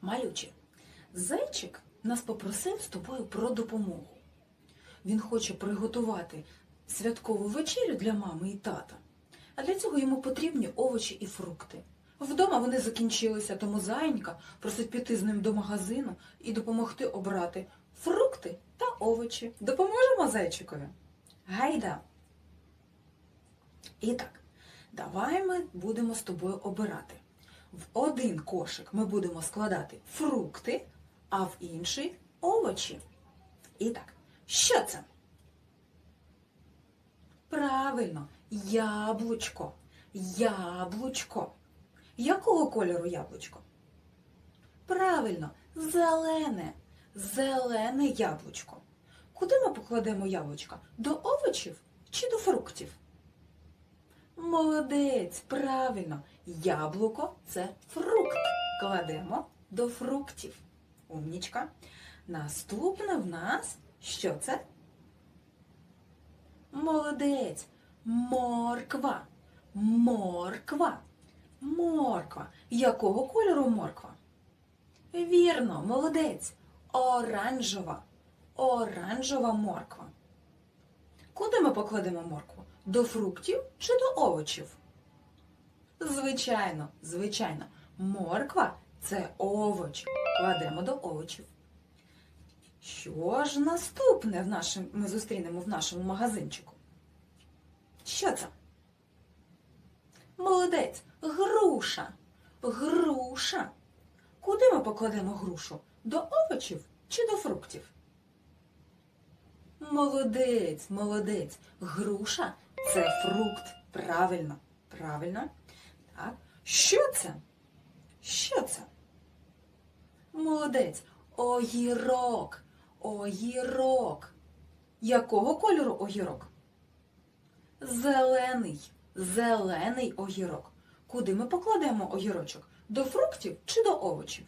Малюче, зайчик нас попросив з тобою про допомогу. Він хоче приготувати святкову вечерю для мами і тата. А для цього йому потрібні овочі і фрукти. Вдома вони закінчилися, тому зайнька просить піти з ним до магазину і допомогти обрати фрукти та овочі. Допоможемо зайчикові? Гайда! І так, давай ми будемо з тобою обирати. В один кошик ми будемо складати фрукти, а в інший овочі. І так, що це? Правильно, яблучко. Яблучко. Якого кольору яблучко? Правильно, зелене. Зелене яблучко. Куди ми покладемо яблучка? До овочів чи до фруктів? Молодець, правильно. Яблуко це фрукт. Кладемо до фруктів. Умнічка. Наступне в нас що це? Молодець. Морква. Морква. Морква. Якого кольору морква? Вірно, молодець. Оранжева. Оранжева морква. Куди ми покладемо моркву? До фруктів чи до овочів? Звичайно, звичайно. Морква це овоч. Кладемо до овочів. Що ж наступне в нашим, ми зустрінемо в нашому магазинчику? Що це? Молодець, груша. Груша. Куди ми покладемо грушу? До овочів чи до фруктів? Молодець, молодець. Груша це фрукт. Правильно, правильно. Так. Що це? Що це? Молодець. Огірок. Огірок. Якого кольору огірок? Зелений. Зелений огірок. Куди ми покладемо огірочок? До фруктів чи до овочів?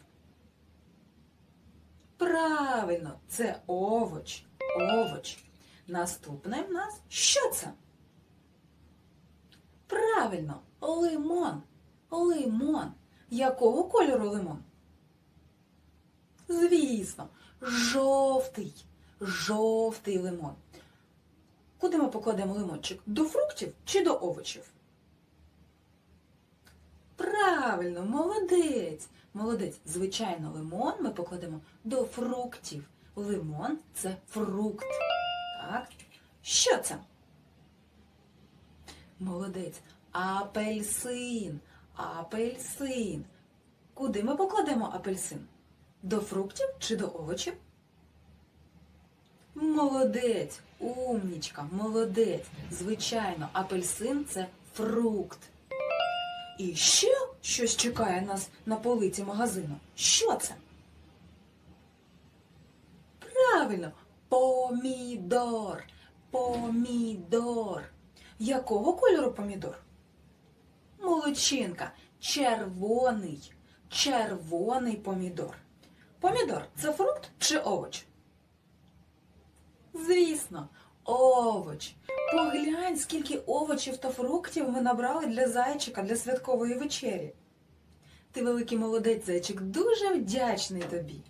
Правильно, це овоч. Овоч. Наступне в нас що це? Правильно, лимон. Лимон. Якого кольору лимон? Звісно, жовтий. Жовтий лимон. Куди ми покладемо лимончик? До фруктів чи до овочів? Правильно, молодець. Молодець. Звичайно, лимон ми покладемо до фруктів. Лимон це фрукт. Так. Що це? Молодець. Апельсин. Апельсин. Куди ми покладемо апельсин? До фруктів чи до овочів? Молодець, умнічка, молодець. Звичайно, апельсин це фрукт. І ще щось чекає нас на полиці магазину. Що це? Правильно, помідор. Помідор. Якого кольору помідор? Молодчинка, червоний. Червоний помідор. Помідор це фрукт чи овоч? Звісно, овоч. Поглянь, скільки овочів та фруктів ми набрали для зайчика для святкової вечері. Ти великий молодець, зайчик, дуже вдячний тобі.